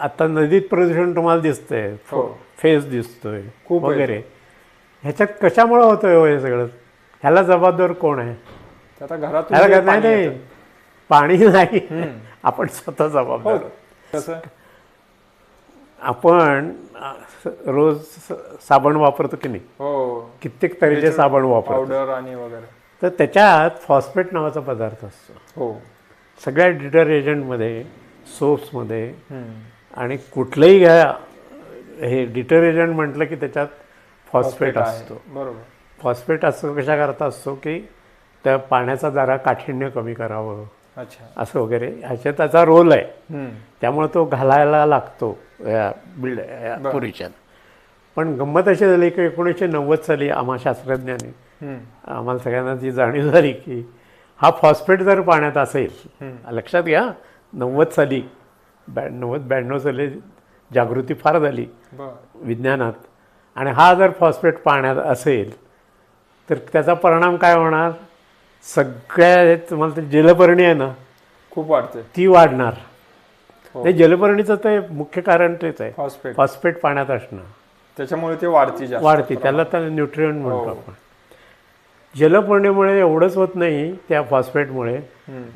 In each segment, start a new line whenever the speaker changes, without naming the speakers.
आता नदीत प्रदूषण तुम्हाला दिसतंय
हो.
फेस दिसतोय
खूप.
वगैरे. ह्याच्यात कशामुळे होतंय हो हे सगळं? ह्याला जबाबदार कोण आहे?
ते आता घरातून
ह्याला
जे
काय नाही
पाणी
नाही. पाणी नाही. आपण स्वतः
हो.
जबाबदार
कसं?
आपण रोज साबण वापरतो की नाही?
हो.
कित्येक तऱ्हेचे साबण वापरतो.
आणि वगैरे.
तर त्याच्यात फॉस्फेट नावाचा पदार्थ असतो.
हो.
सगळ्या डिटर्जंटमध्ये सोप्समध्ये. आणि कुठलंही घ्या हे डिटर्जंट म्हटलं की त्याच्यात फॉस्फेट. असतो
बरोबर
फॉस्फेट असतो कशा करता असतो की त्या पाण्याचा जरा काठिण्य कमी करावं
अच्छा
असं वगैरे ह्याच्यात त्याचा रोल आहे. त्यामुळे तो घालायला लागतो या बिल्ड या
बरं.
पुरीच्यात पण गंमत अशी झाली की एकोणीसशे नव्वद साली आम्हा शास्त्रज्ञांनी. आम्हाला सगळ्यांना ती जाणीव झाली की हा फॉस्फेट जर पाण्यात असेल लक्षात घ्या नव्वद साली ब्या नव्वद ब्याण्णव साली जागृती फार झाली विज्ञानात. आणि हा जर फॉस्फेट पाण्यात असेल तर त्याचा परिणाम काय होणार? सगळ्या तुम्हाला ते जलपर्णी आहे ना
खूप वाढते.
ती वाढणार.
हो.
ते जलपर्णीचं ते मुख्य कारण तेच आहे.
फॉस्फेट.
फॉस्फेट पाण्यात असणं.
त्याच्यामुळे ते वाढते
वाढते. त्याला तर न्यूट्रियन म्हणतो
हो.
आपण. जलपर्णीमुळे एवढंच होत नाही त्या फॉस्फेटमुळे.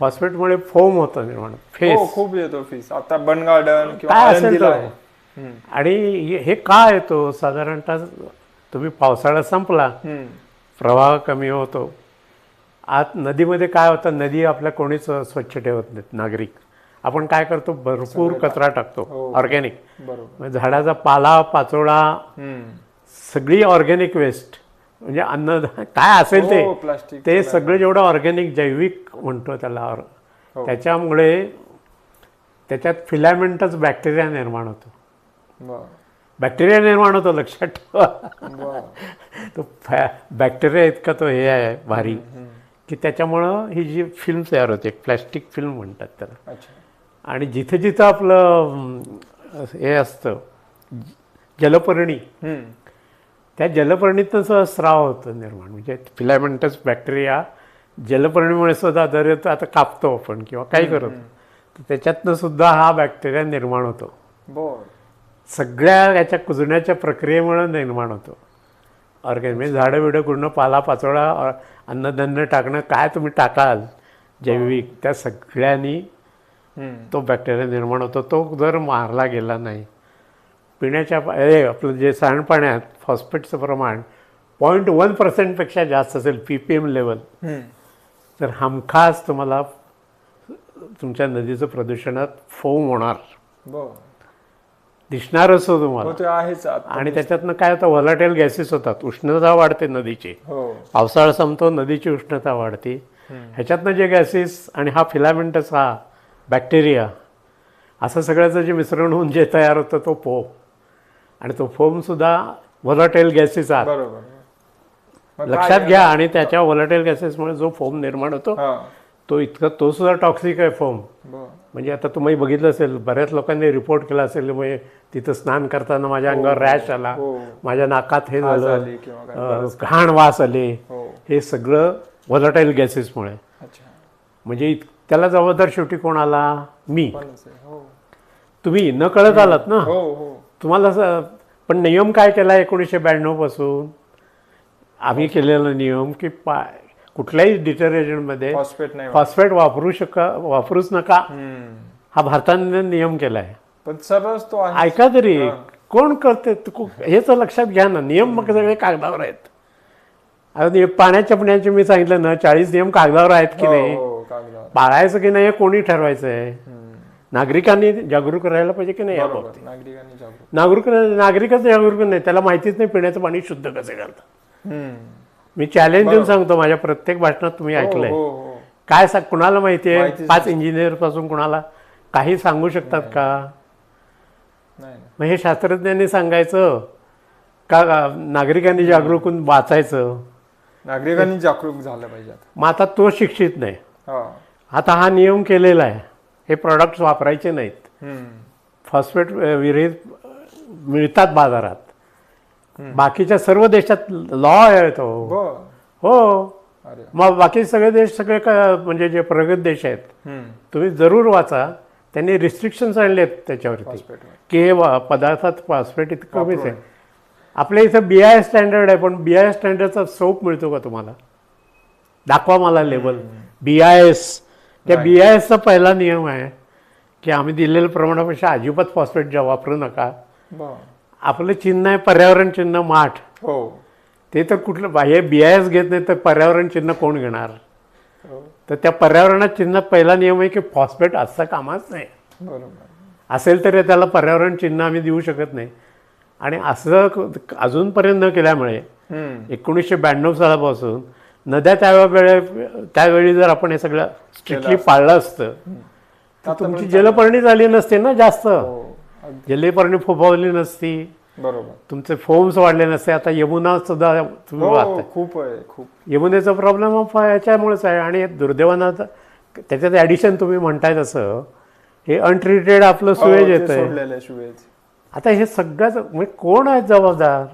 फॉस्फेटमुळे फोम होतं निर्माण
हो
फेस.
खूप येतो फीस. आता बन गार्डन
काय असेल. आणि हे- का येतो? साधारणतः तुम्ही पावसाळा संपला. प्रवाह कमी होतो. आत नदीमध्ये काय होतं? नदी आपल्या कोणीच स्वच्छ ठेवत नाहीत नागरिक. आपण काय करतो? भरपूर कचरा टाकतो
हो.
ऑर्गॅनिक. झाडाचा पाला पाचोळा. सगळी ऑर्गॅनिक वेस्ट. म्हणजे अन्न काय असेल ते.
हो, प्लास्टिक
ते सगळं जेवढं ऑर्गॅनिक जैविक म्हणतो त्याला.
हो.
त्याच्यामुळे त्याच्यात फिलामेंटच बॅक्टेरिया निर्माण होतो. बॅक्टेरिया निर्माण होतो लक्षात ठेवा. तो फॅ बॅक्टेरिया इतका तो हे आहे भारी. की त्याच्यामुळं ही जी फिल्म तयार होते प्लॅस्टिक फिल्म म्हणतात त्याला. आणि जिथे जिथं आपलं हे असतं जलपर्णी. त्या जलपर्णीतनं सुद्धा स्राव होतं निर्माण. म्हणजे फिलामेंटस बॅक्टेरिया जलपर्णीमुळे सुद्धा येतो आता कापतो आपण किंवा काही करतो. तर त्याच्यातनं सुद्धा हा बॅक्टेरिया निर्माण होतो. सगळ्या याच्या कुजण्याच्या प्रक्रियेमुळे निर्माण होतो. ऑर्गॅनिक म्हणजे झाडं बिडं कुठनं पाला पाचोळा अन्नधान्य टाकणं काय तुम्ही टाकाल जैविक त्या सगळ्यांनी. तो बॅक्टेरिया निर्माण होतो. तो जर मारला गेला नाही पिण्याच्या पा- हे आपलं जे सांडपाण्यात फॉस्फेटचं प्रमाण पॉईंट वन पर्सेंटपेक्षा जास्त असेल पी पी एम लेवल. तर हमखास तुम्हाला तुमच्या नदीचं प्रदूषणात फोम होणार. दिसणारच हो तुम्हाला.
हो.
आणि त्याच्यातनं काय होतं व्हॉलाटाईल गॅसेस होतात. उष्णता वाढते नदीची.
हो.
पावसाळा संपतो नदीची उष्णता वाढते. ह्याच्यातनं जे गॅसेस आणि हा फिलामेंटस हा बॅक्टेरिया असं सगळ्याचं जे मिश्रण होऊन जे तयार होतं तो फोम आणि तो फोमसुद्धा व्हॉलाटाईल गॅसेस आहात
बरोबर.
लक्षात घ्या आणि त्याच्या व्हॉलाटाईल गॅसेसमुळे जो फोम निर्माण होतो
हा.
तो इतका तो सुद्धा टॉक्सिक आहे फोम. म्हणजे आता तुम्ही बघितलं असेल बऱ्याच लोकांनी रिपोर्ट केला असेल म्हणजे तिथं स्नान करताना माझ्या अंगावर रॅश आला
हो.
माझ्या नाकात हे झालं घाण वास आले
हो.
हे सगळं व्हॉलटाईल गॅसेसमुळे म्हणजे त्याला जबाबदार शेवटी कोण आला? मी.
हो.
तुम्ही न कळत आलात ना?
हो हो.
तुम्हाला पण नियम काय केला एकोणीसशे ब्याण्णवपासून? आम्ही केलेला नियम की पा कुठल्याही डिटर्जंटमध्ये
फॉस्फेट नाही
फॉस्फेट वापरू शका वापरूच नका. हा भारताने नियम केला आहे
पण सरस तो
ऐका तरी कोण करते? हे तर लक्षात घ्या ना. नियम मग सगळे कागदावर आहेत. आता पाण्याच्या पिण्याचे मी सांगितलं ना चाळीस नियम कागदावर आहेत की नाही?
हो कागदावर.
पाळायचं की नाही हे कोणी ठरवायचं आहे. नागरिकांनी जागरूक राहायला पाहिजे की नाही या बाबतीत?
नागरिकांनी जागरूक.
नागरिक नागरिकच जागरूक नाही. त्याला माहितीच नाही पिण्याचं पाणी शुद्ध कसं करतं.
हम्म.
मी चॅलेंज देऊन सांगतो माझ्या प्रत्येक भाषणात तुम्ही ऐकलंय.
हो हो.
काय सांग कुणाला माहिती आहे? पाच इंजिनियरपासून कुणाला? काही सांगू शकतात का. मग हे शास्त्रज्ञांनी सांगायचं. का नागरिकांनी जागरूक होऊन वाचायचं.
नागरिकांनी जागरूक झालं पाहिजे
मग आता तो शिक्षित नाही.
हा.
आता हा नियम केलेला आहे. हे प्रॉडक्ट्स वापरायचे नाहीत. फॉस्फेट विरहित मिळतात बाजारात. बाकीच्या सर्व देशात लॉ आहे तो. हो. मग बाकी सगळे देश सगळे का म्हणजे जे प्रगत देश आहेत. तुम्ही जरूर वाचा. त्यांनी रिस्ट्रिक्शन्स आणले आहेत त्याच्यावरती. की हे पदार्थात फॉस्फेट इतकं कमीच आहे. आपल्या इथं बी आय स्टँडर्ड आहे पण बी आय स्टँडर्डचा सोप मिळतो का तुम्हाला? दाखवा मला लेबल बी आय एस त्या बी आय एसचा पहिला नियम आहे की आम्ही दिलेल्या प्रमाणापेक्षा अजिबात फॉस्फेट ज्या वापरू नका. आपलं चिन्ह आहे पर्यावरण चिन्ह माठ.
हो.
ते तर कुठलं बाह्य बी आय एस घेत नाही तर पर्यावरण चिन्ह कोण घेणार?
हो.
तर त्या पर्यावरणात चिन्हात पहिला नियम आहे की फॉस्फेट असं कामाच नाही.
बरोबर.
असेल तर त्याला पर्यावरण चिन्ह आम्ही देऊ शकत नाही. आणि असं अजूनपर्यंत न केल्यामुळे. एकोणीसशे ब्याण्णव सालापासून नद्या त्यावेळे त्यावेळी जर आपण हे सगळं स्ट्रिक्टली पाळलं असतं तर तुमची जलपर्णी झाली नसते ना जास्त.
हो
जलपर्णी फोफावली नसती.
बरोबर.
तुमचे फोम्स वाढले नसते. आता यमुना सुद्धा तुम्ही
हो
वाचताय
खूप आहे खूप.
यमुनेचा प्रॉब्लेम हा याच्यामुळेच आहे आणि दुर्दैवानं त्याच्यात ॲडिशन तुम्ही म्हणताय तसं हे अनट्रीटेड आपलं
हो,
सुवेज
ते
येतंय.
सोडलेलं आहे
आता हे सगळंच म्हणजे कोण आहे जबाबदार?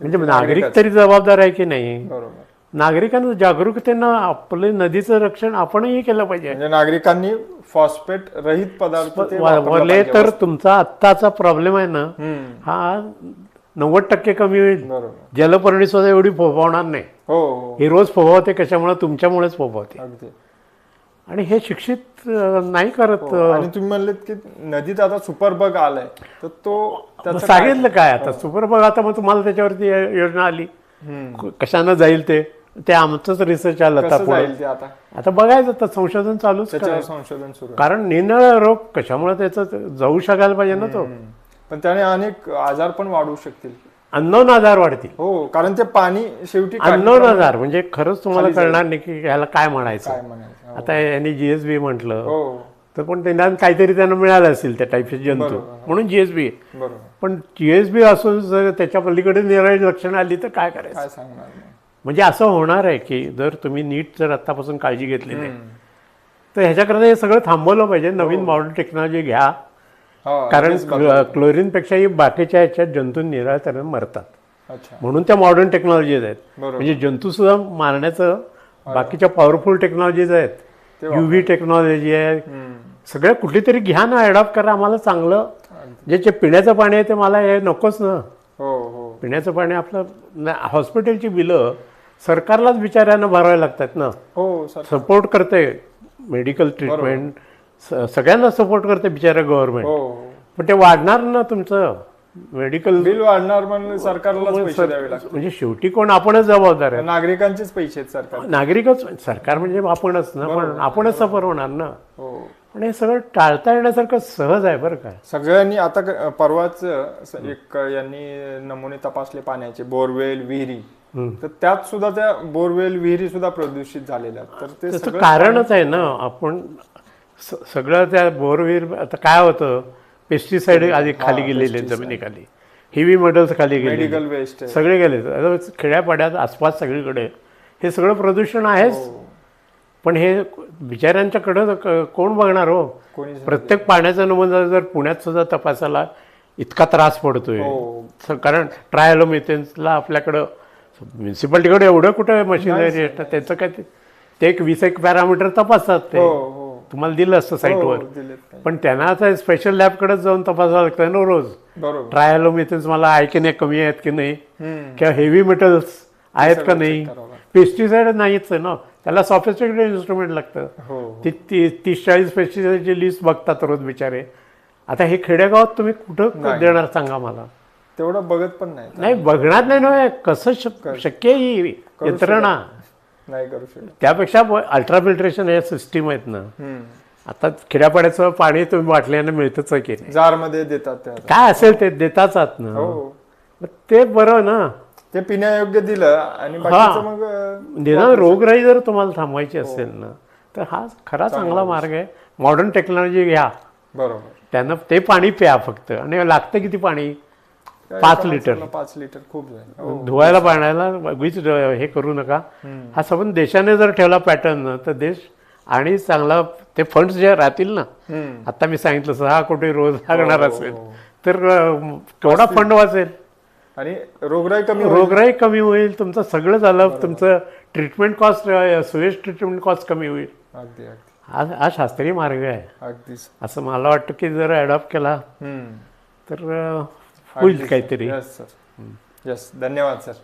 म्हणजे नागरिक. तरी जबाबदार आहे की नाही?
बरोबर.
नागरिकांना जागरूकतेनं आपले नदीचं रक्षण आपणही केलं पाहिजे.
म्हणजे नागरिकांनी फॉस्फेट रहित पदार्थ ते वापरला.
तर तुमचा आत्ताचा प्रॉब्लेम आहे ना. हा नव्वद टक्के कमी होईल. जलपर्णी सुद्धा एवढी फोफावणार नाही.
हो हो.
ही रोज फोफावते कशामुळे? तुमच्यामुळेच फोफावते. आणि हे शिक्षित नाही करत
हो. आणि तुम्ही म्हणलेत की नदीत आता सुपर बग आलाय. तर तो
सांगितलं काय? आता? सुपर बघ आता मग तुम्हाला त्याच्यावरती योजना आली. कशानं जाईल ते? ते आमचंच रिसर्च आलं आता
कसं
पुढे.
जाईल ते आता?
आता बघायचं तर संशोधन चालूच
त्याच्यावर
करायचं.
संशोधन सुरू आहे.
कारण निनळ रोग कशामुळे त्याचं जाऊ शकायला पाहिजे ना तो.
पण त्याने अनेक आजार पण वाढू शकतील.
अननोन आजार वाढतील.
हो कारण ते पाणी शेवटी
अननोन आजार म्हणजे खरंच तुम्हाला कळणार नाही की ह्याला काय म्हणायचं.
म्हणायचं
आता यांनी जीएसबी म्हटलं.
हो.
तर पण त्यांना काहीतरी त्यांना मिळालं असेल त्या टाईपचे जंतू.
बरोबर.
म्हणून जीएसबी
बरोबर.
पण जीएसबी असून जर त्याच्या पलीकडे निराळी लक्षणं आली तर काय करायचं?
काय सांगणार? नाही.
म्हणजे असं होणार आहे की जर तुम्ही नीट जर आत्तापासून काळजी घेतली नाही. तर ह्याच्याकरता हे सगळं थांबवलं पाहिजे. नवीन मॉडर्न टेक्नॉलॉजी घ्या.
हो,
कारण. क्लोरीनपेक्षाही बाकीच्या ह्याच्यात जंतू निराळताना मरतात. म्हणून त्या मॉडर्न टेक्नॉलॉजीज आहेत. म्हणजे जंतू सुद्धा मारण्याचं बाकीच्या पॉवरफुल टेक्नॉलॉजीज आहेत. युव्ही टेक्नॉलॉजी आहे. सगळ्या कुठली तरी घ्या ना अडॉप्ट करा. आम्हाला चांगलं. जे जे पिण्याचं पाणी आहे ते मला हे नकोच ना.
हो हो.
पिण्याचं पाणी आपलं हॉस्पिटलची बिलं सरकारलाच बिचाऱ्यांना भरावे लागतात ना.
हो
सपोर्ट करते मेडिकल ट्रीटमेंट सगळ्यांना सपोर्ट करते बिचारा गव्हर्नमेंट
हो हो.
पण ते वाढणार ना तुमचं? मेडिकल
बिल वाढणार म्हणून सरकारलाच पैसे द्यावे लागतात.
म्हणजे शेवटी कोण आपणच जबाबदार आहे.
नागरिकांचेच पैसे आहेत सरकार.
नागरिकच सरकार म्हणजे आपणच ना पण आपणच सफर होणार ना.
हो.
पण हे सगळं टाळता येण्यासारखं सहज आहे बरं का.
सगळ्यांनी आता परवाच एक यांनी नमुने तपासले पाण्याचे बोरवेल विहिरी. तर त्यात सुद्धा त्या बोरवेल विहिरी सुद्धा प्रदूषित झालेल्या आहेत. तर ते
त्याचं कारणच आहे ना आपण सगळं त्या बोरवीर आता काय होतं पेस्टिसाइड आधी खाली गेलेले जमिनीखाली. हेवी मेटल्स खाली गेले
मेडिकल वेस्ट
सगळे गेले खेड्यापाड्यात आसपास सगळीकडे. हे सगळं प्रदूषण आहेच.
हो.
पण हे बिचाऱ्यांच्याकडं कोण बघणार हो? प्रत्येक पाण्याचा नमुना जर पुण्यात सुद्धा तपासायला इतका त्रास पडतोय.
हो.
कारण ट्रायलोमिथेन्सला आपल्याकडं म्युन्सिपाल्टीकडे एवढं कुठं मशिनरी असतं त्याचं काय ते- एक वीस एक पॅरामीटर तपासतात ते.
हो हो.
तुम्हाला दिलं असतं
हो,
साईटवर
काही.
पण त्यांना आता स्पेशल लॅबकडेच जाऊन तपासावं लागतं ना रोज. ट्रायलोमिथेन्स मला आहे की नाही कमी आहेत की नाही. किंवा हेवी मेटल्स आहेत का नाही. पेस्टिसाइड नाहीच आहे ना. त्याला सॉफिस्टिकेटेड इन्स्ट्रुमेंट लागतं.
हो
ती ती तीस चाळीस पेस्टिसाइडची लिस्ट बघतात रोज बिचारे. आता हे खेडेगावात तुम्ही कुठं. देणार सांगा मला.
तेवढं बघत पण नाही.
नाही बघणार नाही ना कसं शक- शक्य ही यंत्रणा?
नाही करू शकत.
त्यापेक्षा अल्ट्राफिल्ट्रेशन या सिस्टीम आहेत ना. आता खेड्यापाड्याचं पाणी तुम्ही बाटल्यानं मिळतच की नाही.
जारमध्ये देतात.
काय असेल ते देताच आहात ना.
हो.
ते बरं ना.
ते पिण्यायोग्य दिलं आणि मग
निदान रोगराई जर तुम्हाला थांबवायची असेल ना तर हा खरा चांगला मार्ग आहे. मॉडर्न टेक्नॉलॉजी घ्या.
बरोबर.
त्यांना ते पाणी प्या फक्त. आणि लागतं किती पाणी? पाच लिटर.
पाच लिटर खूप जाईल हो.
धुवायला पाण्याला उगीच हे करू नका. हा सबंध देशाने जर ठेवला पॅटर्न तर देश आणि चांगला ते फंड्स जे राहतील ना. आता मी सांगितलं सहा कोटी रोज लागणार
हो,
असेल.
हो.
तर अं, केवढा फंड वाचेल?
आणि रोगराई कमी.
रोगराई कमी होईल तुमचं सगळं झालं तुमचं treatment cost Suyash treatment cost कमी होईल.
अगदी
हा हा शास्त्रीय मार्ग आहे.
अगदीच.
असं मला वाटतं की जर ॲडॉप्ट केला तर ಹೋಗಿ ಕಾಯ್ತೀರಿ
ಎಸ್ ಸರ್ ಎಸ್ ಧನ್ಯವಾದ ಸರ್